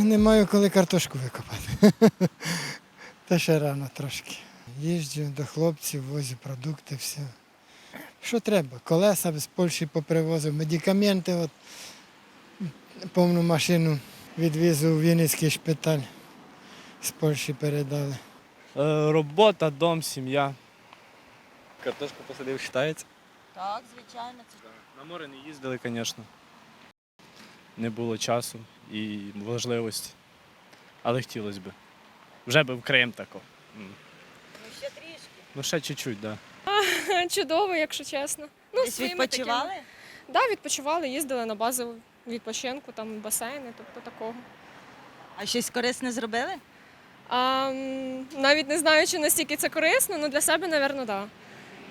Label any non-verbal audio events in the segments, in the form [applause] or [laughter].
не маю коли картошку викопати. [laughs] Та ще рано трошки. Їжджу до хлопців, возю продукти, все. Що треба? Колеса з Польщі попривозив, медикаменти, от, повну машину відвізу у Вінницький шпиталь. З Польщі передали. Е, Робота, дом, сім'я. Картошку посадив, вважається. Так, звичайно. Це... На море не їздили, звісно. Не було часу і можливості. Але хотілося б. Вже би в Крим тако. Ну, ще трішки. Ну ще чуть-чуть, так. Да. [laughs] Чудово, якщо чесно. Ну, Десь своїми відпочивали? Такими... Да, відпочивали, їздили на базу відпочинку, там басейни, тобто такого. А щось корисне зробили? А, м, навіть не знаю, чи настільки це корисно, але для себе, мабуть, да.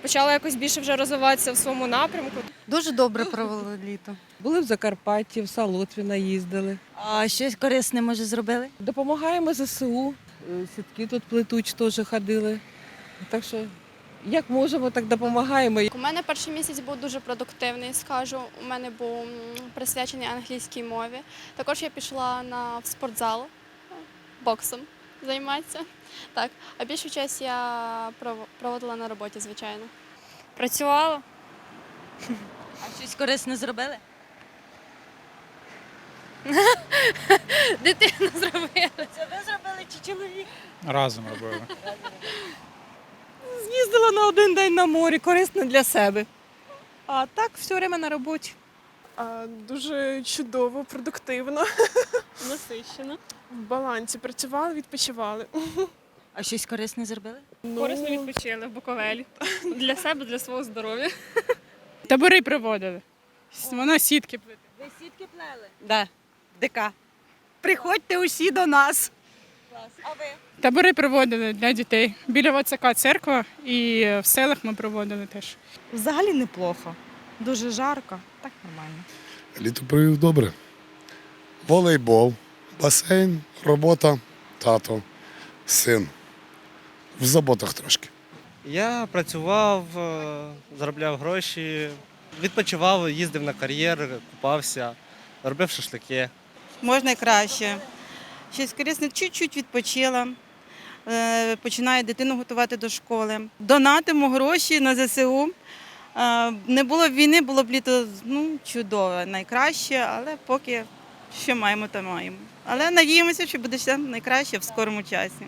Почала якось більше вже розвиватися в своєму напрямку. Дуже добре провели літо. Були в Закарпатті, в Салотвіна їздили. А щось корисне, може, зробили? Допомагаємо ЗСУ. е, Сітки тут плетуть, теж ходили. Так що, як можемо, так допомагаємо. У мене перший місяць був дуже продуктивний, скажу. У мене був присвячений англійській мові. Також я пішла на в спортзал е, боксом займатися. Так, а більшу час я проводила на роботі, звичайно. Працювала. А щось корисне зробили? [laughs] Дитину зробила. Це ви зробили чи чоловік? Разом робили. З'їздила на один день на морі, корисно для себе. А так все время на роботі. А, дуже чудово, продуктивно, [laughs] Насищено. в балансі. Працювали, відпочивали. А щось корисне зробили? Ну, Корисно відпочили в Буковелі. Для себе, для свого здоров'я. Табори проводили. Вона сітки плете. Ви сітки плели? Да. ДК. Приходьте усі до нас. Клас. А ви? Табори проводили для дітей. Біля Вацака церква і в селах ми проводили теж. Взагалі неплохо. Дуже жарко, так нормально. Літо провів добре. Волейбол, басейн, робота, тато, син. В заботах трошки. Я працював, е, заробляв гроші, відпочивав, їздив на кар'єр, купався, робив шашлики. Можна і краще. Щось корисне, чуть-чуть відпочила. Е, Починаю дитину готувати до школи. Донатимо гроші на ЗСУ. Е, Не було б війни, було б літо ну, чудове, найкраще, але поки що маємо, то маємо. Але надіємося, що буде ще найкраще в скорому часі.